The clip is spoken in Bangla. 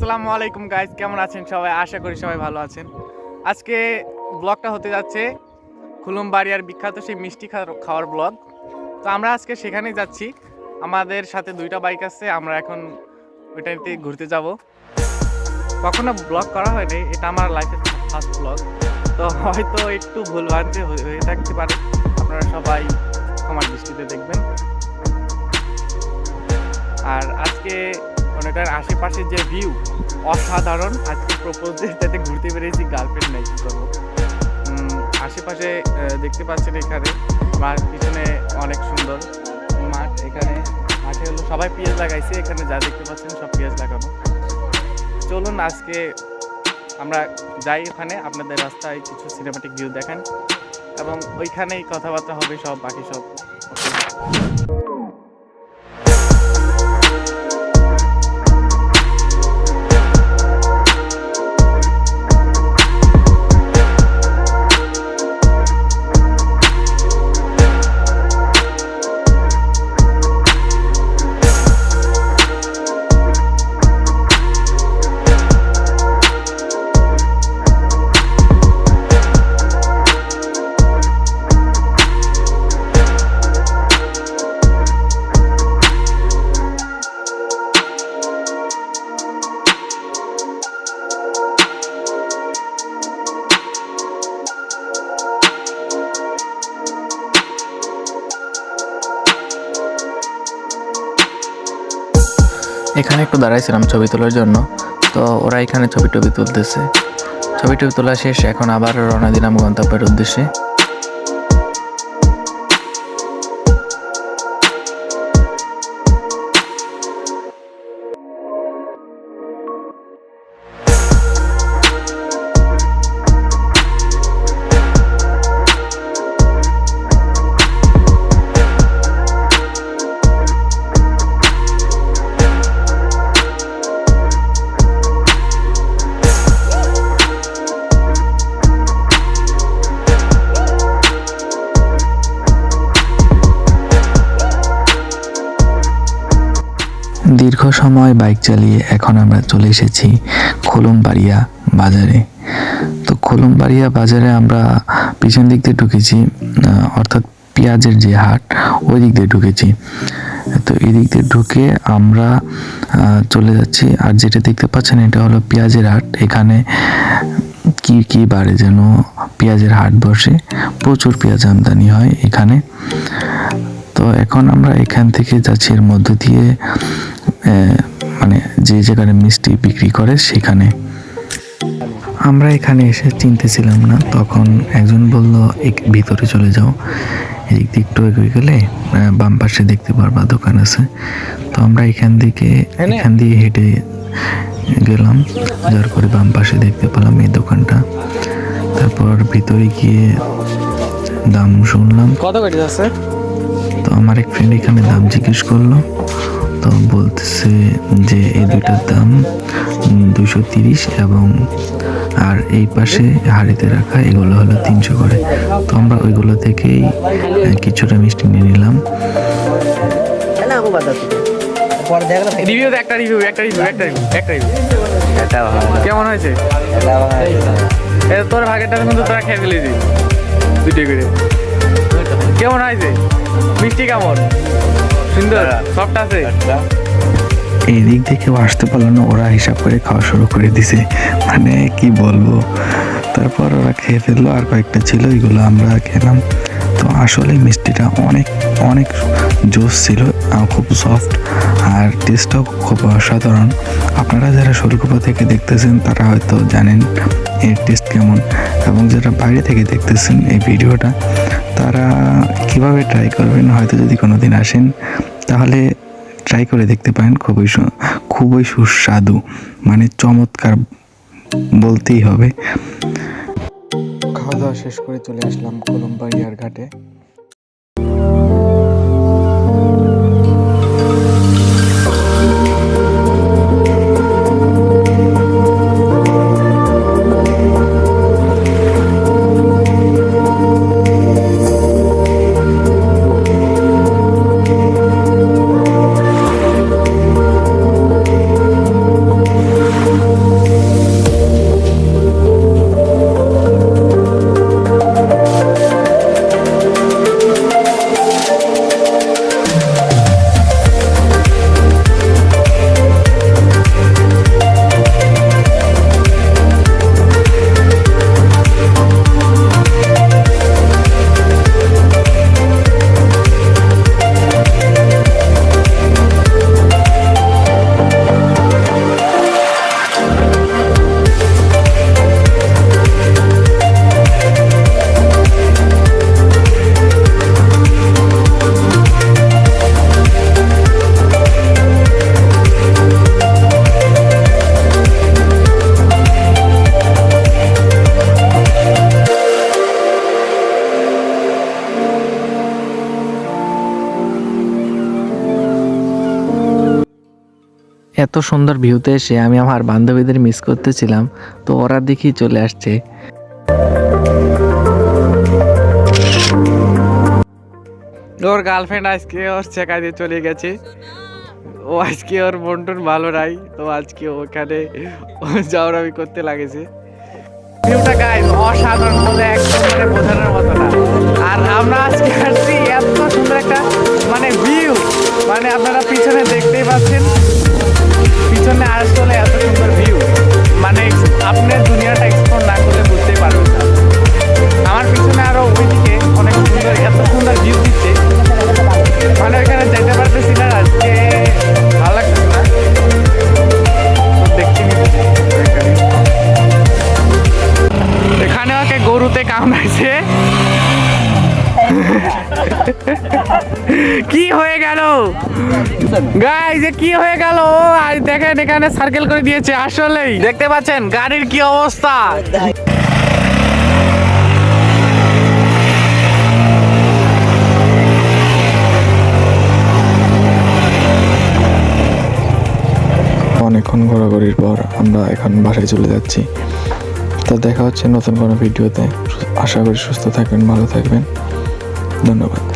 আসসালামু আলাইকুম গাইজ কেমন আছেন সবাই? আশা করি সবাই ভালো আছেন। আজকে ব্লগটা হতে যাচ্ছে খুলুমবাড়িয়ার বিখ্যাত সেই মিষ্টি খাওয়ার ব্লগ তো আমরা আজকে সেখানেই যাচ্ছি। আমাদের সাথে দুইটা বাইক আছে, আমরা এখন ওইটাতে ঘুরতে যাব। কখনো ব্লগ করা হয়নি, এটা আমার লাইফের ফার্স্ট ব্লগ তো হয়তো একটু ভুল ভ্রান্তি হয়ে হয়ে থাকতে পারে। আপনারা সবাই আমার দৃষ্টিতে দেখবেন। আর আজকে ওনাটার আশেপাশে যে ভিউ অসাধারণ। আজকে প্রপোজ ডেটাতে ঘুরতে বেরিয়েছি গার্লফ্রেন্ড নাই, কি করব? আশেপাশে দেখতে পাচ্ছেন এখানে মাঠ, পিছনে অনেক সুন্দর মাঠ। এখানে মাঠে হলো সবাই পেঁয়াজ লাগাইছে, এখানে যা দেখতে পাচ্ছেন সব পেঁয়াজ লাগানো। চলুন আজকে আমরা যাই ওখানে আপনাদের রাস্তায় কিছু সিনেমাটিক ভিউ দেখেন। এবং ওইখানেই কথাবার্তা হবে সব, বাকি সব। এখানে একটু দাঁড়াইছিলাম ছবি তোলার জন্য, তো ওরা এখানে ছবি টবি তুলতেছে। ছবি টবি তোলা শেষ, এখন আবার রওনা দিলাম গন্তব্যের উদ্দেশ্যে। সময় বাইক চালিয়ে এখন আমরা চলে এসেছি খুলুমবাড়িয়া বাজারে। তো খুলুমবাড়িয়া বাজারে আমরা পিছন দিক দিয়ে ঢুকেছি অর্থাৎ পেঁয়াজের যে হাট, ওই দিক দিয়ে ঢুকেছি। তো এই দিক দিয়ে ঢুকে আমরা চলে যাচ্ছি আর যেটা দেখতে পাচ্ছেন এটা হলো পেঁয়াজের হাট। এখানে কি কি বারে যেন পেঁয়াজের হাট বসে, প্রচুর পেঁয়াজ আমদানি হয় এখানে। তো এখন আমরা এখান থেকে যাচ্ছি, এর মধ্য দিয়ে মানে যে যেখানে মিষ্টি বিক্রি করে সেখানে। আমরা এখানে এসে চিনতেছিলাম না তখন একজন বলল "এক- ভিতরে চলে যাও। এদিক দিয়ে একটু এগিয়ে গেলে বাম পাশে দেখতে পারবা দোকান আছে। তো আমরা এখান থেকে এখান দিয়ে হেঁটে গেলাম যার করে বাম পাশে দেখতে পেলাম এই দোকানটা। তারপর ভিতরে গিয়ে দাম শুনলাম। কত যাচ্ছে? তো আমার এক ফ্রেন্ড এখানে দাম জিজ্ঞেস করল। তো বলতেছে যে এই দুইটার দাম দুশো তিরিশ এবং, আর এই পাশে হাড়িতে রাখা, এগুলো হলো তিনশো করে। তো আমরা ওইগুলো থেকেই কিছুটা মিষ্টি নিয়ে নিলাম। রিভিউ একটা রিভিউ একটা রিভিউ কেমন হয়েছে? তোর ভাগেরটা কিন্তু তোরা খেয়ে ফেলেছি। দুটো করে। কেমন হয়েছে? মিষ্টি কেমন? সুন্দর সফট আছে। এই দিক থেকেও আসতে পারল না ওরা হিসাব করে খাওয়া শুরু করে দিছে। মানে কি বলব? তারপর ওরা খেয়ে ফেলল আর কয়েকটা ছিল এগুলো আমরা খেলাম। তো আসলে মিষ্টিটা অনেক অনেক জোস ছিল খুব সফট আর টেস্টটাও খুব অসাধারণ। আপনারা যারা শোলকুপা থেকে দেখতেছেন তারা হয়তো জানেন এর টেস্ট কেমন? এবং যারা বাইরে থেকে দেখতেছেন এই ভিডিওটা, তারা কীভাবে ট্রাই করবেন? হয়তো যদি কোনো দিন আসেন, তাহলে ট্রাই করে দেখতে পারেন। খুবই খুবই সুস্বাদু মানে চমৎকার বলতেই হবে। খাওয়া দাওয়া শেষ করে চলে আসলাম কলম্বাড়িয়ার ঘাটে। এত সুন্দর ভিউতে এসে আমি আমার বান্ধবীদের মিস করতেছিলাম, তো ওরা দেখি চলে আসছে। ওর গার্লফ্রেন্ড আজকে ওর চেকা দিয়ে চলে গেছে। ও আজকে ওর মন্টন ভালো নাই, তো আজকে ওখানে ও জাউরামি করতে লাগেছে। ভিউটা গাইজ অসাধারণ বলে একদম মানে বোঝানোর কি হয়ে গেল? গাই যে কি হয়ে গেল? আজ দেখেন, এখানে সার্কেল করে দিয়েছে, আসলেই। দেখতে পাচ্ছেন, গাড়ির কি অবস্থা? অনেকক্ষণ ঘোরাঘুরির পর আমরা এখন বাসায় চলে যাচ্ছি। তো দেখা হচ্ছে নতুন কোনো ভিডিওতে। আশা করি সুস্থ থাকবেন ভালো থাকবেন। ধন্যবাদ।